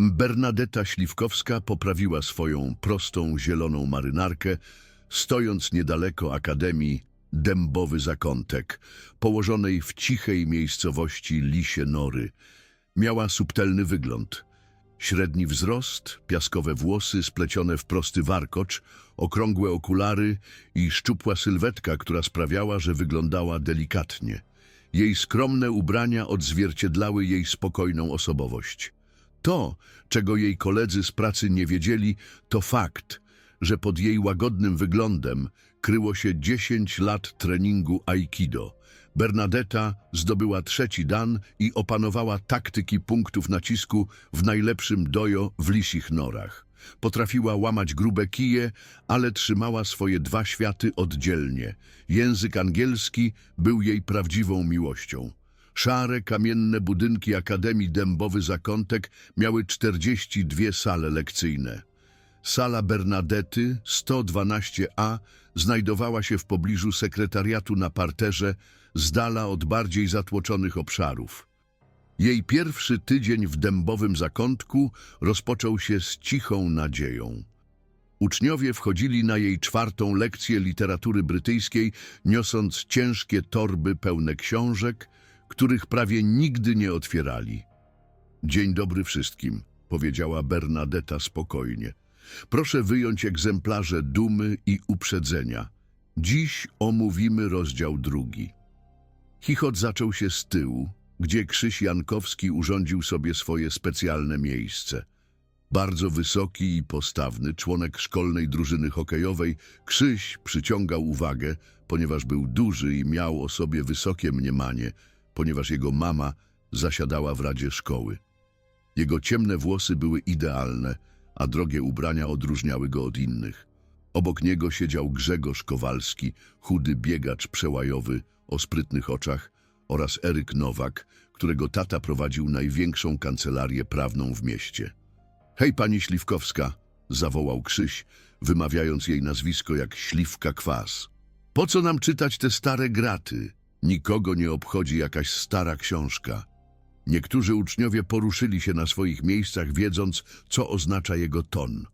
Bernadetta Śliwkowska poprawiła swoją prostą, zieloną marynarkę, stojąc niedaleko Akademii Dębowy Zakątek, położonej w cichej miejscowości Lisie Nory. Miała subtelny wygląd. Średni wzrost, piaskowe włosy splecione w prosty warkocz, okrągłe okulary i szczupła sylwetka, która sprawiała, że wyglądała delikatnie. Jej skromne ubrania odzwierciedlały jej spokojną osobowość. To, czego jej koledzy z pracy nie wiedzieli, to fakt, że pod jej łagodnym wyglądem kryło się 10 lat treningu aikido. Bernadetta zdobyła trzeci dan i opanowała taktyki punktów nacisku w najlepszym dojo w lisich norach. Potrafiła łamać grube kije, ale trzymała swoje dwa światy oddzielnie. Język angielski był jej prawdziwą miłością. Szare, kamienne budynki Akademii Dębowy Zakątek miały 42 sale lekcyjne. Sala Bernadety 112A znajdowała się w pobliżu sekretariatu na parterze, z dala od bardziej zatłoczonych obszarów. Jej pierwszy tydzień w Dębowym Zakątku rozpoczął się z cichą nadzieją. Uczniowie wchodzili na jej czwartą lekcję literatury brytyjskiej, niosąc ciężkie torby pełne książek, których prawie nigdy nie otwierali. Dzień dobry wszystkim, powiedziała Bernadetta spokojnie. Proszę wyjąć egzemplarze dumy i uprzedzenia. Dziś omówimy rozdział drugi. Chichot zaczął się z tyłu, gdzie Krzyś Jankowski urządził sobie swoje specjalne miejsce. Bardzo wysoki i postawny członek szkolnej drużyny hokejowej, Krzyś przyciągał uwagę, ponieważ był duży i miał o sobie wysokie mniemanie, ponieważ jego mama zasiadała w radzie szkoły. Jego ciemne włosy były idealne, a drogie ubrania odróżniały go od innych. Obok niego siedział Grzegorz Kowalski, chudy biegacz przełajowy o sprytnych oczach oraz Eryk Nowak, którego tata prowadził największą kancelarię prawną w mieście. Hej, pani Śliwkowska, zawołał Krzyś, wymawiając jej nazwisko jak śliwka kwas. Po co nam czytać te stare graty? Nikogo nie obchodzi jakaś stara książka. Niektórzy uczniowie poruszyli się na swoich miejscach, wiedząc, co oznacza jego ton.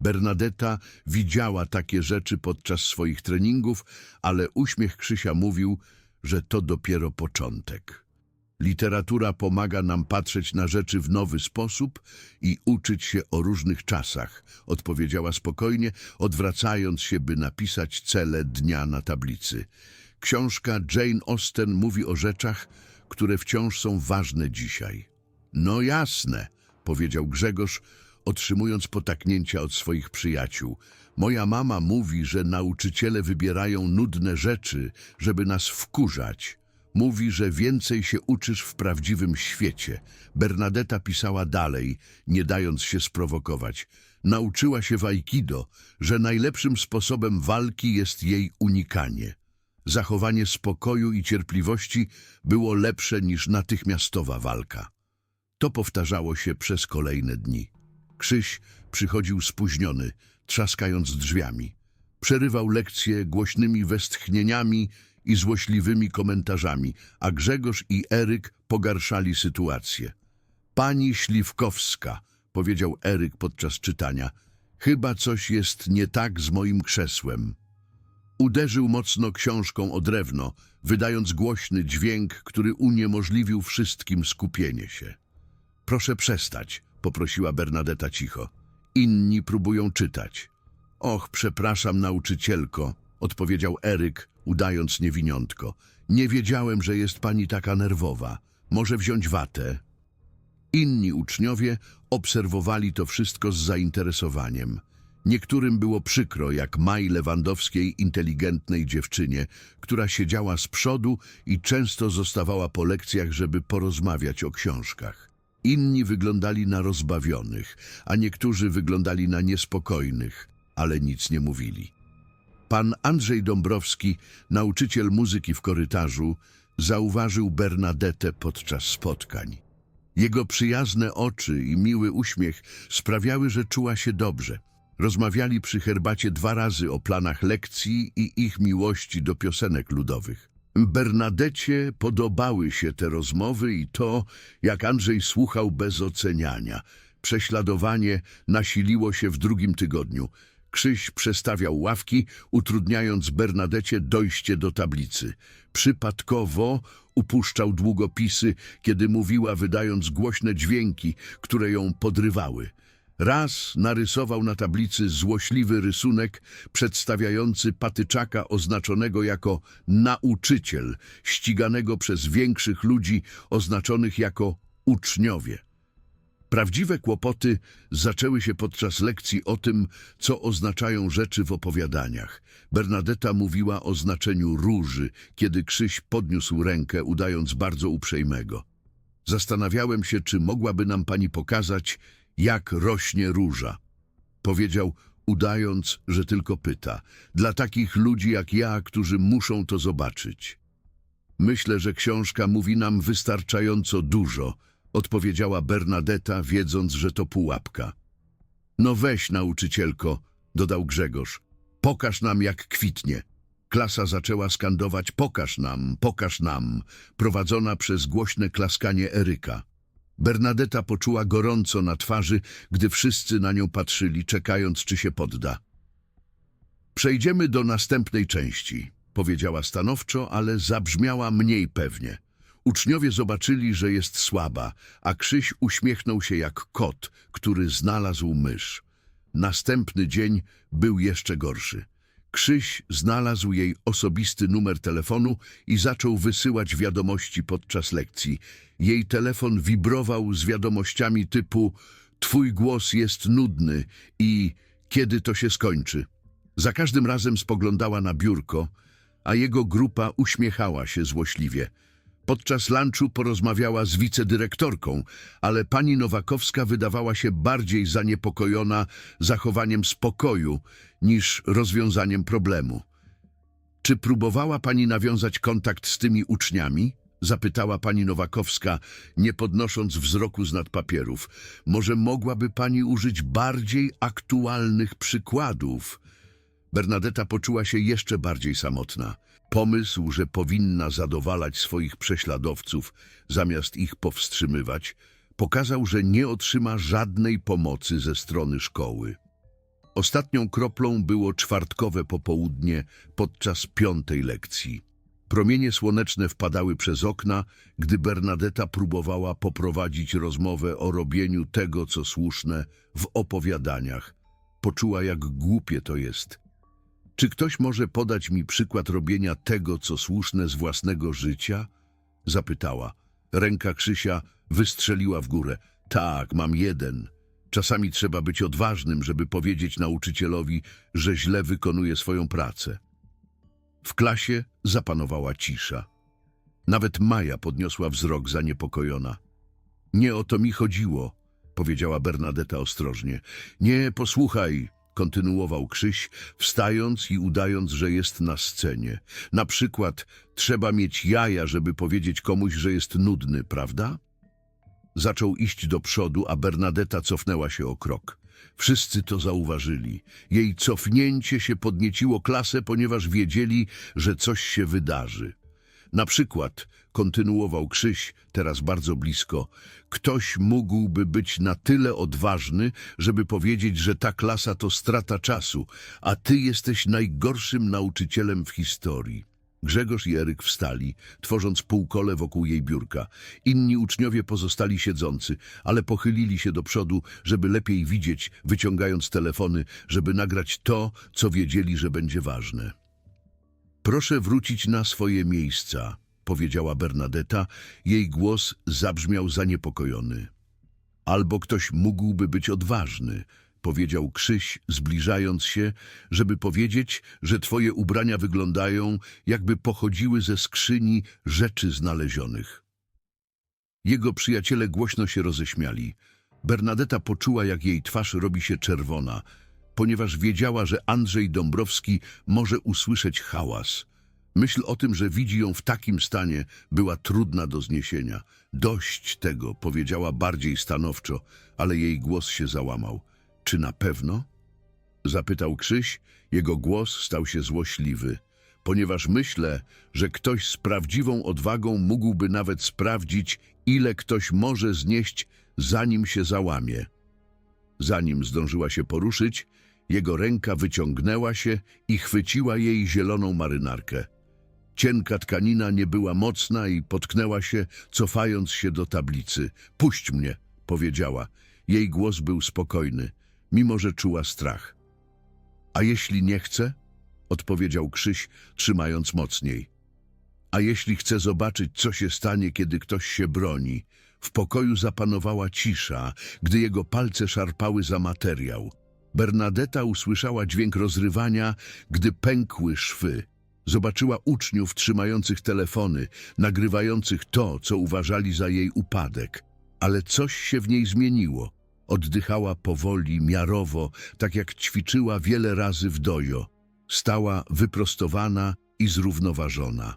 Bernadetta widziała takie rzeczy podczas swoich treningów, ale uśmiech Krzysia mówił, że to dopiero początek. Literatura pomaga nam patrzeć na rzeczy w nowy sposób i uczyć się o różnych czasach, odpowiedziała spokojnie, odwracając się, by napisać cele dnia na tablicy. Książka Jane Austen mówi o rzeczach, które wciąż są ważne dzisiaj. No jasne, powiedział Grzegorz, otrzymując potaknięcia od swoich przyjaciół. Moja mama mówi, że nauczyciele wybierają nudne rzeczy, żeby nas wkurzać. Mówi, że więcej się uczysz w prawdziwym świecie. Bernadetta pisała dalej, nie dając się sprowokować. Nauczyła się w Aikido, że najlepszym sposobem walki jest jej unikanie. Zachowanie spokoju i cierpliwości było lepsze niż natychmiastowa walka. To powtarzało się przez kolejne dni. Krzyś przychodził spóźniony, trzaskając drzwiami. Przerywał lekcje głośnymi westchnieniami i złośliwymi komentarzami, a Grzegorz i Eryk pogarszali sytuację. Pani Śliwkowska, powiedział Eryk podczas czytania, chyba coś jest nie tak z moim krzesłem. Uderzył mocno książką o drewno, wydając głośny dźwięk, który uniemożliwił wszystkim skupienie się. Proszę przestać, poprosiła Bernadetta cicho. Inni próbują czytać. Och, przepraszam, nauczycielko, odpowiedział Eryk, udając niewiniątko. Nie wiedziałem, że jest pani taka nerwowa. Może wziąć watę? Inni uczniowie obserwowali to wszystko z zainteresowaniem. Niektórym było przykro, jak Maj Lewandowskiej inteligentnej dziewczynie, która siedziała z przodu i często zostawała po lekcjach, żeby porozmawiać o książkach. Inni wyglądali na rozbawionych, a niektórzy wyglądali na niespokojnych, ale nic nie mówili. Pan Andrzej Dąbrowski, nauczyciel muzyki w korytarzu, zauważył Bernadetę podczas spotkań. Jego przyjazne oczy i miły uśmiech sprawiały, że czuła się dobrze. Rozmawiali przy herbacie dwa razy o planach lekcji i ich miłości do piosenek ludowych. Bernadecie podobały się te rozmowy i to, jak Andrzej słuchał bez oceniania. Prześladowanie nasiliło się w drugim tygodniu. Krzyś przestawiał ławki, utrudniając Bernadecie dojście do tablicy. Przypadkowo upuszczał długopisy, kiedy mówiła, wydając głośne dźwięki, które ją podrywały. Raz narysował na tablicy złośliwy rysunek przedstawiający patyczaka oznaczonego jako nauczyciel, ściganego przez większych ludzi oznaczonych jako uczniowie. Prawdziwe kłopoty zaczęły się podczas lekcji o tym, co oznaczają rzeczy w opowiadaniach. Bernadetta mówiła o znaczeniu róży, kiedy Krzyś podniósł rękę, udając bardzo uprzejmego. Zastanawiałem się, czy mogłaby nam pani pokazać, jak rośnie róża. Powiedział, udając, że tylko pyta. Dla takich ludzi jak ja, którzy muszą to zobaczyć. Myślę, że książka mówi nam wystarczająco dużo, odpowiedziała Bernadetta, wiedząc, że to pułapka. No weź, nauczycielko, dodał Grzegorz. Pokaż nam, jak kwitnie. Klasa zaczęła skandować pokaż nam, pokaż nam, prowadzona przez głośne klaskanie Eryka. Bernadetta poczuła gorąco na twarzy, gdy wszyscy na nią patrzyli, czekając, czy się podda. Przejdziemy do następnej części, powiedziała stanowczo, ale zabrzmiała mniej pewnie. Uczniowie zobaczyli, że jest słaba, a Krzyś uśmiechnął się jak kot, który znalazł mysz. Następny dzień był jeszcze gorszy. Krzyś znalazł jej osobisty numer telefonu i zaczął wysyłać wiadomości podczas lekcji. Jej telefon wibrował z wiadomościami typu Twój głos jest nudny i kiedy to się skończy. Za każdym razem spoglądała na biurko, a jego grupa uśmiechała się złośliwie. Podczas lunchu porozmawiała z wicedyrektorką, ale pani Nowakowska wydawała się bardziej zaniepokojona zachowaniem spokoju niż rozwiązaniem problemu. Czy próbowała pani nawiązać kontakt z tymi uczniami? Zapytała pani Nowakowska, nie podnosząc wzroku z nad papierów. Może mogłaby pani użyć bardziej aktualnych przykładów? Bernadetta poczuła się jeszcze bardziej samotna. Pomysł, że powinna zadowalać swoich prześladowców, zamiast ich powstrzymywać, pokazał, że nie otrzyma żadnej pomocy ze strony szkoły. Ostatnią kroplą było czwartkowe popołudnie podczas piątej lekcji. Promienie słoneczne wpadały przez okna, gdy Bernadetta próbowała poprowadzić rozmowę o robieniu tego, co słuszne, w opowiadaniach. Poczuła, jak głupie to jest. Czy ktoś może podać mi przykład robienia tego, co słuszne z własnego życia? Zapytała. Ręka Krzysia wystrzeliła w górę. Tak, mam jeden. Czasami trzeba być odważnym, żeby powiedzieć nauczycielowi, że źle wykonuje swoją pracę. W klasie zapanowała cisza. Nawet Maja podniosła wzrok zaniepokojona. Nie o to mi chodziło, powiedziała Bernadetta ostrożnie. Nie, posłuchaj, kontynuował Krzyś, wstając i udając, że jest na scenie. Na przykład trzeba mieć jaja, żeby powiedzieć komuś, że jest nudny, prawda? Zaczął iść do przodu, a Bernadetta cofnęła się o krok. Wszyscy to zauważyli. Jej cofnięcie się podnieciło klasę, ponieważ wiedzieli, że coś się wydarzy. Na przykład, kontynuował Krzyś, teraz bardzo blisko, ktoś mógłby być na tyle odważny, żeby powiedzieć, że ta klasa to strata czasu, a ty jesteś najgorszym nauczycielem w historii. Grzegorz i Eryk wstali, tworząc półkole wokół jej biurka. Inni uczniowie pozostali siedzący, ale pochylili się do przodu, żeby lepiej widzieć, wyciągając telefony, żeby nagrać to, co wiedzieli, że będzie ważne. Proszę wrócić na swoje miejsca, powiedziała Bernadetta. Jej głos zabrzmiał zaniepokojony. Albo ktoś mógłby być odważny, powiedział Krzyś, zbliżając się, żeby powiedzieć, że twoje ubrania wyglądają, jakby pochodziły ze skrzyni rzeczy znalezionych. Jego przyjaciele głośno się roześmiali. Bernadetta poczuła, jak jej twarz robi się czerwona, ponieważ wiedziała, że Andrzej Dąbrowski może usłyszeć hałas. Myśl o tym, że widzi ją w takim stanie, była trudna do zniesienia. Dość tego, powiedziała bardziej stanowczo, ale jej głos się załamał. Czy na pewno? Zapytał Krzyś, jego głos stał się złośliwy. Ponieważ myślę, że ktoś z prawdziwą odwagą mógłby nawet sprawdzić, ile ktoś może znieść, zanim się załamie. Zanim zdążyła się poruszyć, jego ręka wyciągnęła się i chwyciła jej zieloną marynarkę. Cienka tkanina nie była mocna i potknęła się, cofając się do tablicy. Puść mnie, powiedziała. Jej głos był spokojny, mimo że czuła strach. A jeśli nie chce? odpowiedział Krzyś, trzymając mocniej. A jeśli chce zobaczyć, co się stanie, kiedy ktoś się broni? W pokoju zapanowała cisza, gdy jego palce szarpały za materiał. Bernadetta usłyszała dźwięk rozrywania, gdy pękły szwy. Zobaczyła uczniów trzymających telefony, nagrywających to, co uważali za jej upadek. Ale coś się w niej zmieniło. Oddychała powoli, miarowo, tak jak ćwiczyła wiele razy w dojo. Stała wyprostowana i zrównoważona.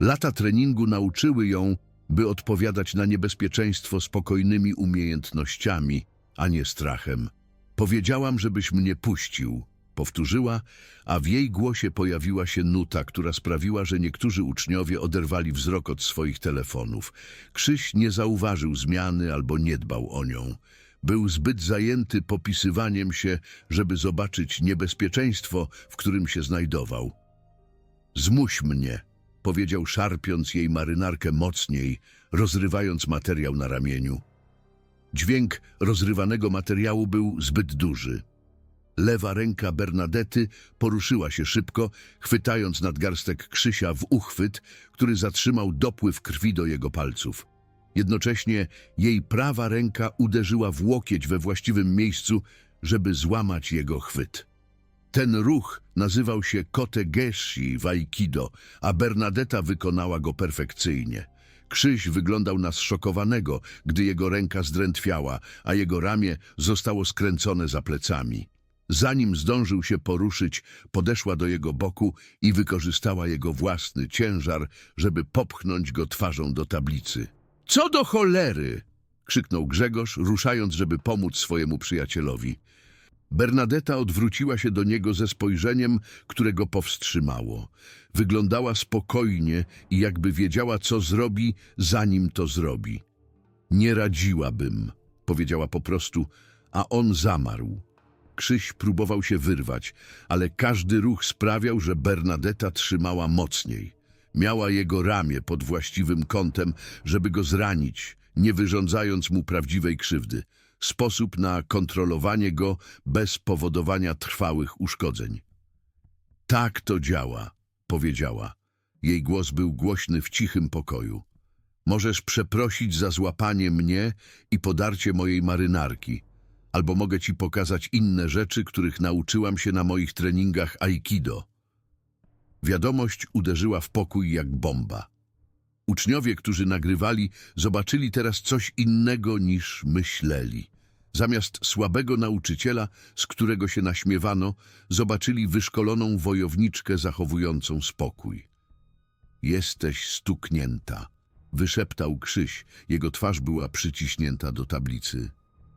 Lata treningu nauczyły ją, by odpowiadać na niebezpieczeństwo spokojnymi umiejętnościami, a nie strachem. Powiedziałam, żebyś mnie puścił, powtórzyła, a w jej głosie pojawiła się nuta, która sprawiła, że niektórzy uczniowie oderwali wzrok od swoich telefonów. Krzyś nie zauważył zmiany albo nie dbał o nią. Był zbyt zajęty popisywaniem się, żeby zobaczyć niebezpieczeństwo, w którym się znajdował. Zmuś mnie, powiedział szarpiąc jej marynarkę mocniej, rozrywając materiał na ramieniu. Dźwięk rozrywanego materiału był zbyt duży. Lewa ręka Bernadety poruszyła się szybko, chwytając nadgarstek Krzysia w uchwyt, który zatrzymał dopływ krwi do jego palców. Jednocześnie jej prawa ręka uderzyła w łokieć we właściwym miejscu, żeby złamać jego chwyt. Ten ruch nazywał się kote geshi w aikido, a Bernadetta wykonała go perfekcyjnie. Krzyś wyglądał na zszokowanego, gdy jego ręka zdrętwiała, a jego ramię zostało skręcone za plecami. Zanim zdążył się poruszyć, podeszła do jego boku i wykorzystała jego własny ciężar, żeby popchnąć go twarzą do tablicy. Co do cholery! krzyknął Grzegorz, ruszając, żeby pomóc swojemu przyjacielowi. Bernadetta odwróciła się do niego ze spojrzeniem, które go powstrzymało. Wyglądała spokojnie i jakby wiedziała, co zrobi, zanim to zrobi. Nie radziłabym, powiedziała po prostu, a on zamarł. Krzyś próbował się wyrwać, ale każdy ruch sprawiał, że Bernadetta trzymała mocniej. Miała jego ramię pod właściwym kątem, żeby go zranić, nie wyrządzając mu prawdziwej krzywdy. Sposób na kontrolowanie go bez powodowania trwałych uszkodzeń. Tak to działa, powiedziała. Jej głos był głośny w cichym pokoju. Możesz przeprosić za złapanie mnie i podarcie mojej marynarki, albo mogę ci pokazać inne rzeczy, których nauczyłam się na moich treningach aikido. Wiadomość uderzyła w pokój jak bomba. Uczniowie, którzy nagrywali, zobaczyli teraz coś innego niż myśleli. Zamiast słabego nauczyciela, z którego się naśmiewano, zobaczyli wyszkoloną wojowniczkę zachowującą spokój. Jesteś stuknięta, wyszeptał Krzyś. Jego twarz była przyciśnięta do tablicy.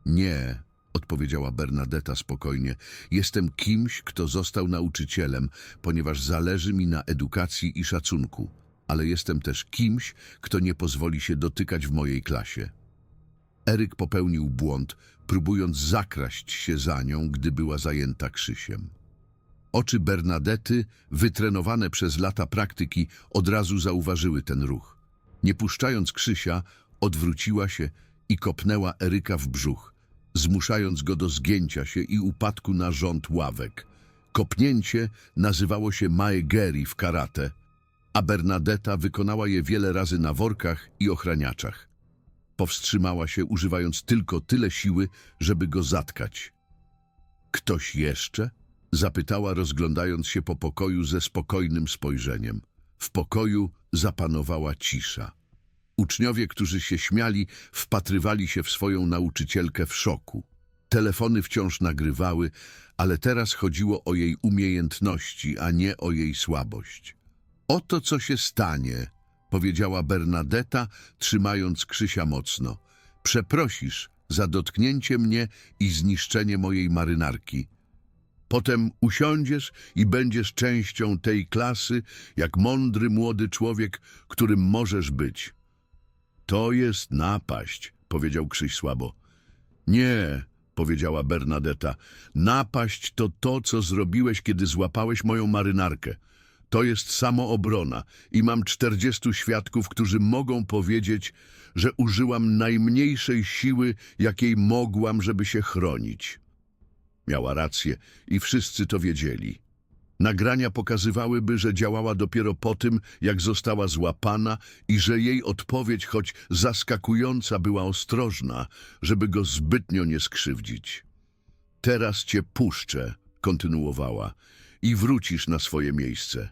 Nie, odpowiedziała Bernadetta spokojnie. Jestem kimś, kto został nauczycielem, ponieważ zależy mi na edukacji i szacunku, ale jestem też kimś, kto nie pozwoli się dotykać w mojej klasie. Eryk popełnił błąd, próbując zakraść się za nią, gdy była zajęta Krzysiem. Oczy Bernadety, wytrenowane przez lata praktyki, od razu zauważyły ten ruch. Nie puszczając Krzysia, odwróciła się i kopnęła Eryka w brzuch, zmuszając go do zgięcia się i upadku na rząd ławek. Kopnięcie nazywało się maegeri w karate, a Bernadetta wykonała je wiele razy na workach i ochraniaczach. Powstrzymała się, używając tylko tyle siły, żeby go zatkać. Ktoś jeszcze? Zapytała, rozglądając się po pokoju ze spokojnym spojrzeniem. W pokoju zapanowała cisza. Uczniowie, którzy się śmiali, wpatrywali się w swoją nauczycielkę w szoku. Telefony wciąż nagrywały, ale teraz chodziło o jej umiejętności, a nie o jej słabość. Oto co się stanie, powiedziała Bernadetta, trzymając Krzysia mocno. Przeprosisz za dotknięcie mnie i zniszczenie mojej marynarki. Potem usiądziesz i będziesz częścią tej klasy, jak mądry młody człowiek, którym możesz być. To jest napaść, powiedział Krzyś słabo. Nie, powiedziała Bernadetta. Napaść to to, co zrobiłeś, kiedy złapałeś moją marynarkę. To jest samoobrona i mam czterdziestu świadków, którzy mogą powiedzieć, że użyłam najmniejszej siły, jakiej mogłam, żeby się chronić. Miała rację i wszyscy to wiedzieli. Nagrania pokazywałyby, że działała dopiero po tym, jak została złapana i że jej odpowiedź, choć zaskakująca, była ostrożna, żeby go zbytnio nie skrzywdzić. Teraz cię puszczę, kontynuowała, i wrócisz na swoje miejsce.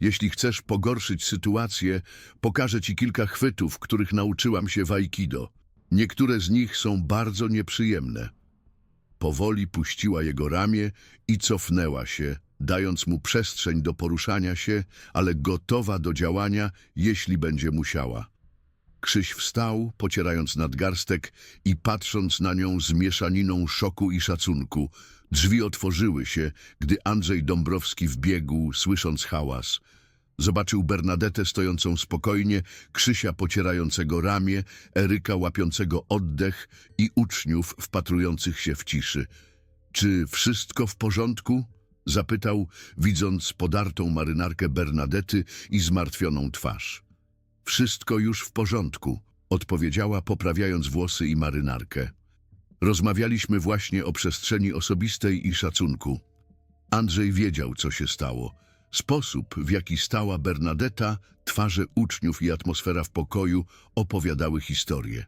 Jeśli chcesz pogorszyć sytuację, pokażę ci kilka chwytów, których nauczyłam się w Aikido. Niektóre z nich są bardzo nieprzyjemne. Powoli puściła jego ramię i cofnęła się, dając mu przestrzeń do poruszania się, ale gotowa do działania, jeśli będzie musiała. Krzyś wstał, pocierając nadgarstek i patrząc na nią z mieszaniną szoku i szacunku. Drzwi otworzyły się, gdy Andrzej Dąbrowski wbiegł, słysząc hałas. Zobaczył Bernadetę stojącą spokojnie, Krzysia pocierającego ramię, Eryka łapiącego oddech i uczniów wpatrujących się w ciszy. Czy wszystko w porządku? Zapytał, widząc podartą marynarkę Bernadety i zmartwioną twarz. Wszystko już w porządku, odpowiedziała, poprawiając włosy i marynarkę. Rozmawialiśmy właśnie o przestrzeni osobistej i szacunku. Andrzej wiedział, co się stało. Sposób, w jaki stała Bernadetta, twarze uczniów i atmosfera w pokoju opowiadały historię.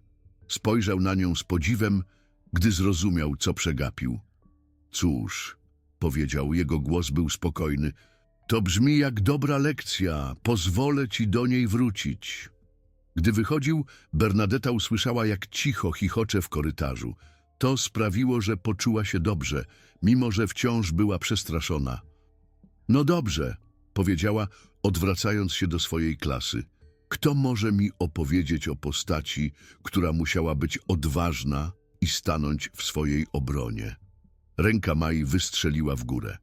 Spojrzał na nią z podziwem, gdy zrozumiał, co przegapił. Cóż, powiedział, jego głos był spokojny. To brzmi jak dobra lekcja, pozwolę ci do niej wrócić. Gdy wychodził, Bernadetta usłyszała, jak cicho chichocze w korytarzu. To sprawiło, że poczuła się dobrze, mimo że wciąż była przestraszona. No dobrze, powiedziała, odwracając się do swojej klasy. Kto może mi opowiedzieć o postaci, która musiała być odważna i stanąć w swojej obronie? Ręka Mai wystrzeliła w górę.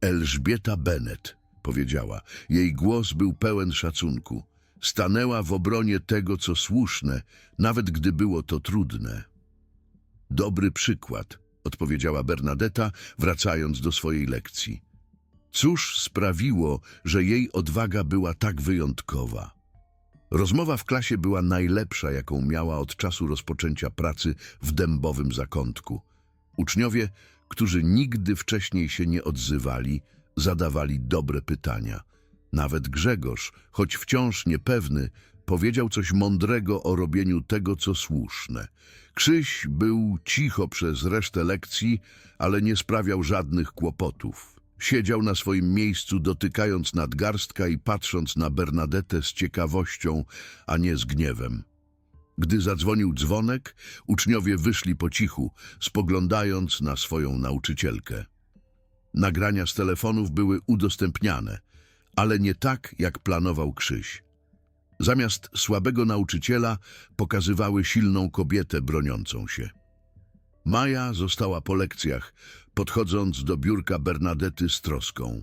Elżbieta Bennet, powiedziała. Jej głos był pełen szacunku. Stanęła w obronie tego, co słuszne, nawet gdy było to trudne. Dobry przykład, odpowiedziała Bernadetta, wracając do swojej lekcji. Cóż sprawiło, że jej odwaga była tak wyjątkowa? Rozmowa w klasie była najlepsza, jaką miała od czasu rozpoczęcia pracy w dębowym zakątku. Uczniowie, którzy nigdy wcześniej się nie odzywali, zadawali dobre pytania. Nawet Grzegorz, choć wciąż niepewny, powiedział coś mądrego o robieniu tego, co słuszne. Krzyś był cicho przez resztę lekcji, ale nie sprawiał żadnych kłopotów. Siedział na swoim miejscu, dotykając nadgarstka i patrząc na Bernadetę z ciekawością, a nie z gniewem. Gdy zadzwonił dzwonek, uczniowie wyszli po cichu, spoglądając na swoją nauczycielkę. Nagrania z telefonów były udostępniane, ale nie tak, jak planował Krzyś. Zamiast słabego nauczyciela pokazywały silną kobietę broniącą się. Maja została po lekcjach, podchodząc do biurka Bernadety z troską.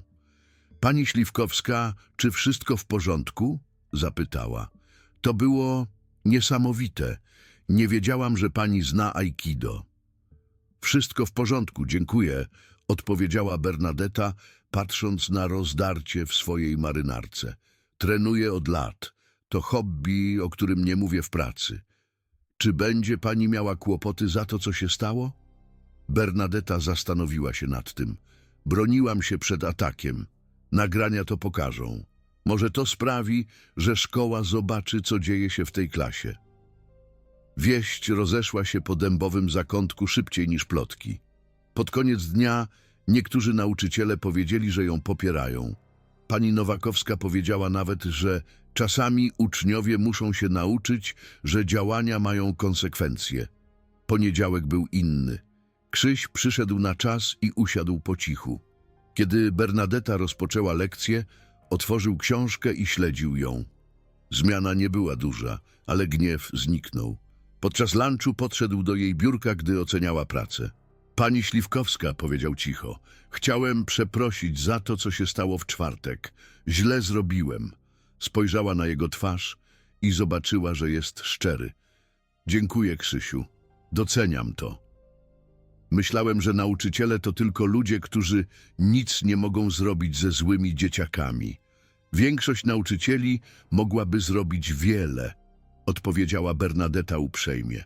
Pani Śliwkowska, czy wszystko w porządku? zapytała. To było niesamowite. Nie wiedziałam, że pani zna Aikido. Wszystko w porządku, dziękuję, odpowiedziała Bernadetta, patrząc na rozdarcie w swojej marynarce. Trenuję od lat. To hobby, o którym nie mówię w pracy. Czy będzie pani miała kłopoty za to, co się stało? Bernadetta zastanowiła się nad tym. Broniłam się przed atakiem. Nagrania to pokażą. Może to sprawi, że szkoła zobaczy, co dzieje się w tej klasie. Wieść rozeszła się po dębowym zakątku szybciej niż plotki. Pod koniec dnia niektórzy nauczyciele powiedzieli, że ją popierają. Pani Nowakowska powiedziała nawet, że czasami uczniowie muszą się nauczyć, że działania mają konsekwencje. Poniedziałek był inny. Krzyś przyszedł na czas i usiadł po cichu. Kiedy Bernadetta rozpoczęła lekcję, otworzył książkę i śledził ją. Zmiana nie była duża, ale gniew zniknął. Podczas lunchu podszedł do jej biurka, gdy oceniała pracę. Pani Śliwkowska, powiedział cicho, chciałem przeprosić za to, co się stało w czwartek. Źle zrobiłem. Spojrzała na jego twarz i zobaczyła, że jest szczery. Dziękuję, Krzysiu. Doceniam to. Myślałem, że nauczyciele to tylko ludzie, którzy nic nie mogą zrobić ze złymi dzieciakami. Większość nauczycieli mogłaby zrobić wiele, odpowiedziała Bernadetta uprzejmie.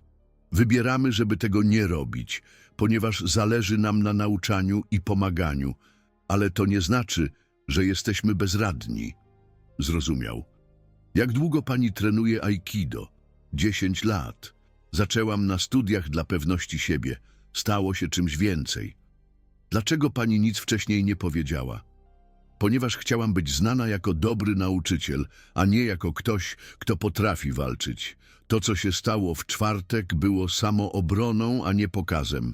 Wybieramy, żeby tego nie robić, ponieważ zależy nam na nauczaniu i pomaganiu, ale to nie znaczy, że jesteśmy bezradni. Zrozumiał. Jak długo pani trenuje aikido? Dziesięć lat. Zaczęłam na studiach dla pewności siebie. Stało się czymś więcej. Dlaczego pani nic wcześniej nie powiedziała? Ponieważ chciałam być znana jako dobry nauczyciel, a nie jako ktoś, kto potrafi walczyć. To, co się stało w czwartek, było samoobroną, a nie pokazem.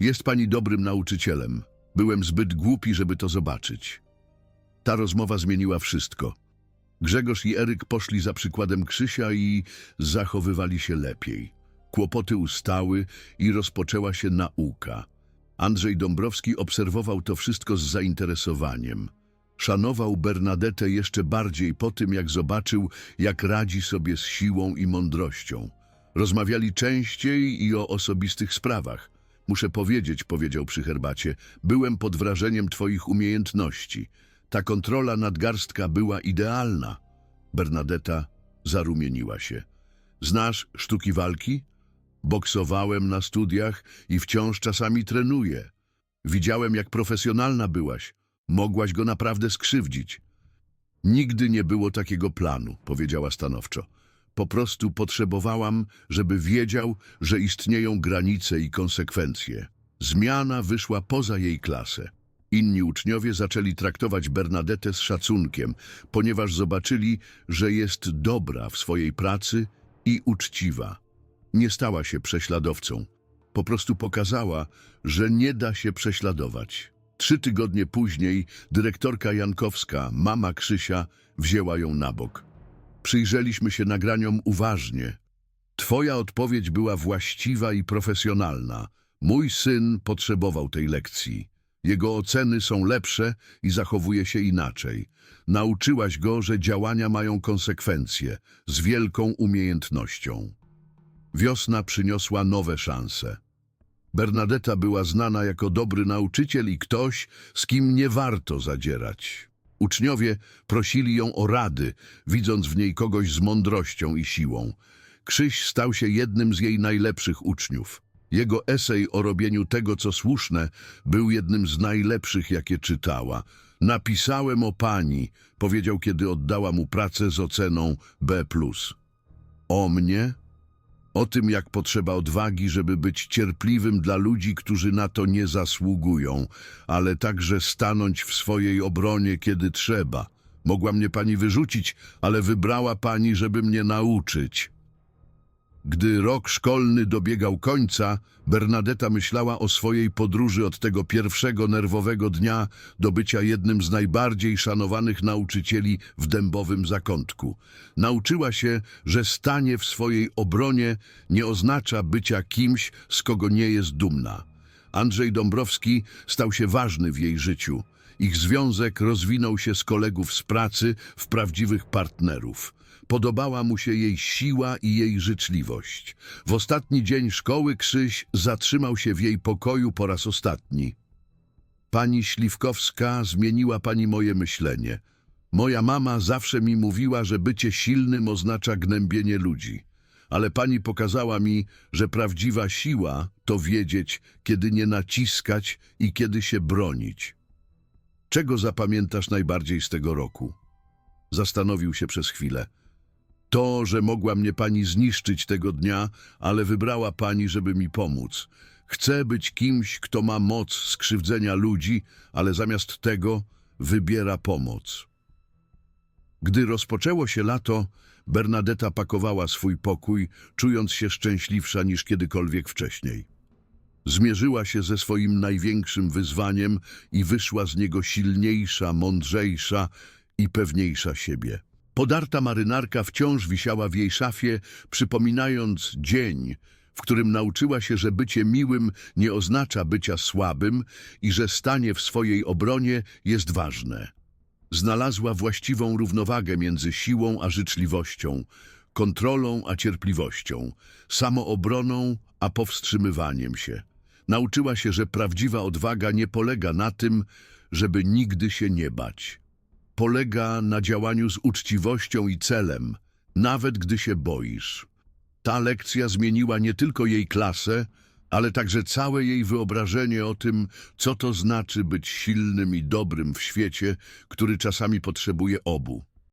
Jest pani dobrym nauczycielem. Byłem zbyt głupi, żeby to zobaczyć. Ta rozmowa zmieniła wszystko. Grzegorz i Eryk poszli za przykładem Krzysia i zachowywali się lepiej. Kłopoty ustały i rozpoczęła się nauka. Andrzej Dąbrowski obserwował to wszystko z zainteresowaniem. Szanował Bernadetę jeszcze bardziej po tym, jak zobaczył, jak radzi sobie z siłą i mądrością. Rozmawiali częściej i o osobistych sprawach. Muszę powiedzieć, powiedział przy herbacie, byłem pod wrażeniem twoich umiejętności. Ta kontrola nadgarstka była idealna. Bernadetta zarumieniła się. Znasz sztuki walki? Boksowałem na studiach i wciąż czasami trenuję. Widziałem, jak profesjonalna byłaś. Mogłaś go naprawdę skrzywdzić. Nigdy nie było takiego planu, powiedziała stanowczo. Po prostu potrzebowałam, żeby wiedział, że istnieją granice i konsekwencje. Zmiana wyszła poza jej klasę. Inni uczniowie zaczęli traktować Bernadetę z szacunkiem, ponieważ zobaczyli, że jest dobra w swojej pracy i uczciwa. Nie stała się prześladowcą. Po prostu pokazała, że nie da się prześladować. Trzy tygodnie później dyrektorka Jankowska, mama Krzysia, wzięła ją na bok. Przyjrzeliśmy się nagraniom uważnie. Twoja odpowiedź była właściwa i profesjonalna. Mój syn potrzebował tej lekcji. Jego oceny są lepsze i zachowuje się inaczej. Nauczyłaś go, że działania mają konsekwencje, z wielką umiejętnością. Wiosna przyniosła nowe szanse. Bernadetta była znana jako dobry nauczyciel i ktoś, z kim nie warto zadzierać. Uczniowie prosili ją o rady, widząc w niej kogoś z mądrością i siłą. Krzyś stał się jednym z jej najlepszych uczniów. Jego esej o robieniu tego, co słuszne, był jednym z najlepszych, jakie czytała. Napisałem o pani, powiedział, kiedy oddała mu pracę z oceną B+. O mnie? O tym, jak potrzeba odwagi, żeby być cierpliwym dla ludzi, którzy na to nie zasługują, ale także stanąć w swojej obronie, kiedy trzeba. Mogła mnie pani wyrzucić, ale wybrała pani, żeby mnie nauczyć. Gdy rok szkolny dobiegał końca, Bernadetta myślała o swojej podróży od tego pierwszego nerwowego dnia do bycia jednym z najbardziej szanowanych nauczycieli w dębowym zakątku. Nauczyła się, że stanie w swojej obronie nie oznacza bycia kimś, z kogo nie jest dumna. Andrzej Dąbrowski stał się ważny w jej życiu. Ich związek rozwinął się z kolegów z pracy w prawdziwych partnerów. Podobała mu się jej siła i jej życzliwość. W ostatni dzień szkoły Krzyś zatrzymał się w jej pokoju po raz ostatni. Pani Śliwkowska zmieniła pani moje myślenie. Moja mama zawsze mi mówiła, że bycie silnym oznacza gnębienie ludzi. Ale pani pokazała mi, że prawdziwa siła to wiedzieć, kiedy nie naciskać i kiedy się bronić. Czego zapamiętasz najbardziej z tego roku? Zastanowił się przez chwilę. To, że mogła mnie pani zniszczyć tego dnia, ale wybrała pani, żeby mi pomóc. Chcę być kimś, kto ma moc skrzywdzenia ludzi, ale zamiast tego wybiera pomoc. Gdy rozpoczęło się lato, Bernadetta pakowała swój pokój, czując się szczęśliwsza niż kiedykolwiek wcześniej. Zmierzyła się ze swoim największym wyzwaniem i wyszła z niego silniejsza, mądrzejsza i pewniejsza siebie. Podarta marynarka wciąż wisiała w jej szafie, przypominając dzień, w którym nauczyła się, że bycie miłym nie oznacza bycia słabym i że stanie w swojej obronie jest ważne. Znalazła właściwą równowagę między siłą a życzliwością, kontrolą a cierpliwością, samoobroną a powstrzymywaniem się. Nauczyła się, że prawdziwa odwaga nie polega na tym, żeby nigdy się nie bać. Polega na działaniu z uczciwością i celem, nawet gdy się boisz. Ta lekcja zmieniła nie tylko jej klasę, ale także całe jej wyobrażenie o tym, co to znaczy być silnym i dobrym w świecie, który czasami potrzebuje obu.